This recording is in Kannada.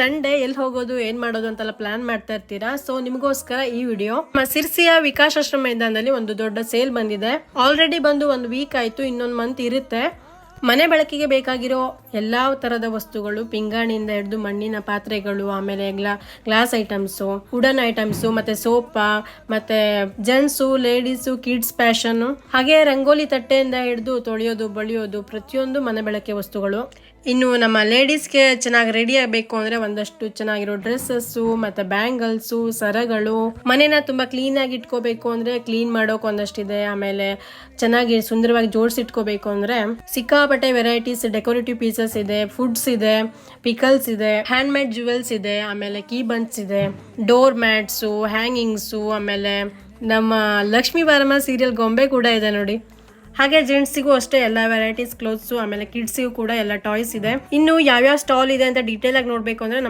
ಸಂಡೇ ಎಲ್ಲಿ ಹೋಗೋದು, ಏನ್ ಮಾಡೋದು ಅಂತೆಲ್ಲ ಪ್ಲಾನ್ ಮಾಡ್ತಾ ಇರ್ತೀರಾ? ಸೊ ನಿಮಗೋಸ್ಕರ ಈ ವಿಡಿಯೋ ನಮ್ಮ ಸಿರ್ಸಿಯ ವಿಕಾಸಾಶ್ರಮ ಮೈದಾನದಲ್ಲಿ ಒಂದು ದೊಡ್ಡ ಸೇಲ್ ಬಂದಿದೆ. ಆಲ್ರೆಡಿ ಬಂದು ಒಂದು ವೀಕ್ ಆಯ್ತು, ಇನ್ನೊಂದು ಮಂತ್ ಇರುತ್ತೆ. ಮನೆ ಬಳಕೆಗೆ ಬೇಕಾಗಿರೋ ಎಲ್ಲಾ ತರದ ವಸ್ತುಗಳು, ಪಿಂಗಾಣಿಯಿಂದ ಹಿಡಿದು ಮಣ್ಣಿನ ಪಾತ್ರೆಗಳು, ಆಮೇಲೆ ಗ್ಲಾ ಗ್ಲಾಸ್ ಐಟಮ್ಸು ವುಡನ್ ಐಟಮ್ಸು ಮತ್ತೆ ಸೋಪ ಮತ್ತೆ ಜೆಂಟ್ಸು ಲೇಡೀಸು ಕಿಡ್ಸ್ ಫ್ಯಾಷನ್ ಹಾಗೆ ರಂಗೋಲಿ ತಟ್ಟೆಯಿಂದ ಹಿಡಿದು ತೊಳೆಯೋದು, ಬಳಿಯೋದು ಪ್ರತಿಯೊಂದು ಮನೆ ಬಳಕೆ ವಸ್ತುಗಳು. ಇನ್ನು ನಮ್ಮ ಲೇಡೀಸ್ಗೆ ಚೆನ್ನಾಗಿ ರೆಡಿ ಆಗಬೇಕು ಅಂದ್ರೆ ಒಂದಷ್ಟು ಚೆನ್ನಾಗಿರೋ ಡ್ರೆಸ್ಸಸ್ಸು, ಮತ್ತೆ ಬ್ಯಾಂಗಲ್ಸು, ಸರಗಳು. ಮನೇನ ತುಂಬಾ ಕ್ಲೀನ್ ಆಗಿ ಇಟ್ಕೋಬೇಕು ಅಂದ್ರೆ ಕ್ಲೀನ್ ಮಾಡೋಕೆ ಒಂದಷ್ಟಿದೆ. ಆಮೇಲೆ ಚೆನ್ನಾಗಿ ಸುಂದರವಾಗಿ ಜೋಡಿಸಿಟ್ಕೋಬೇಕು ಅಂದ್ರೆ ಸಿಕ್ಕಾಪಟ್ಟೆ ವೆರೈಟೀಸ್ ಡೆಕೋರೇಟಿವ್ ಪೀಸಸ್ ಇದೆ ಫುಡ್ಸ್ ಇದೆ ಪಿಕಲ್ಸ್ ಇದೆ ಹ್ಯಾಂಡ್ ಮೇಡ್ ಜುವೆಲ್ಸ್ ಇದೆ, ಆಮೇಲೆ ಕೀ ಬಂಡ್ಸ್ ಇದೆ ಡೋರ್ ಮ್ಯಾಟ್ಸು ಹ್ಯಾಂಗಿಂಗ್ಸು ಆಮೇಲೆ ನಮ್ಮ ಲಕ್ಷ್ಮೀ ವರ್ಮ ಸೀರಿಯಲ್ ಗೊಂಬೆ ಕೂಡ ಇದೆ ನೋಡಿ. ಹಾಗೆ ಜೆಂಟ್ಸಿಗೂ ಅಷ್ಟೇ ಎಲ್ಲ ವೆರೈಟೀಸ್ ಕ್ಲೋತ್ಸು ಆಮೇಲೆ ಕಿಡ್ಸಿಗೂ ಕೂಡ ಎಲ್ಲ ಟಾಯ್ಸ್ ಇದೆ. ಇನ್ನು ಯಾವ್ಯಾವ ಸ್ಟಾಲ್ ಇದೆ ಅಂತ ಡೀಟೇಲ್ ಆಗಿ ನೋಡ್ಬೇಕು ಅಂದ್ರೆ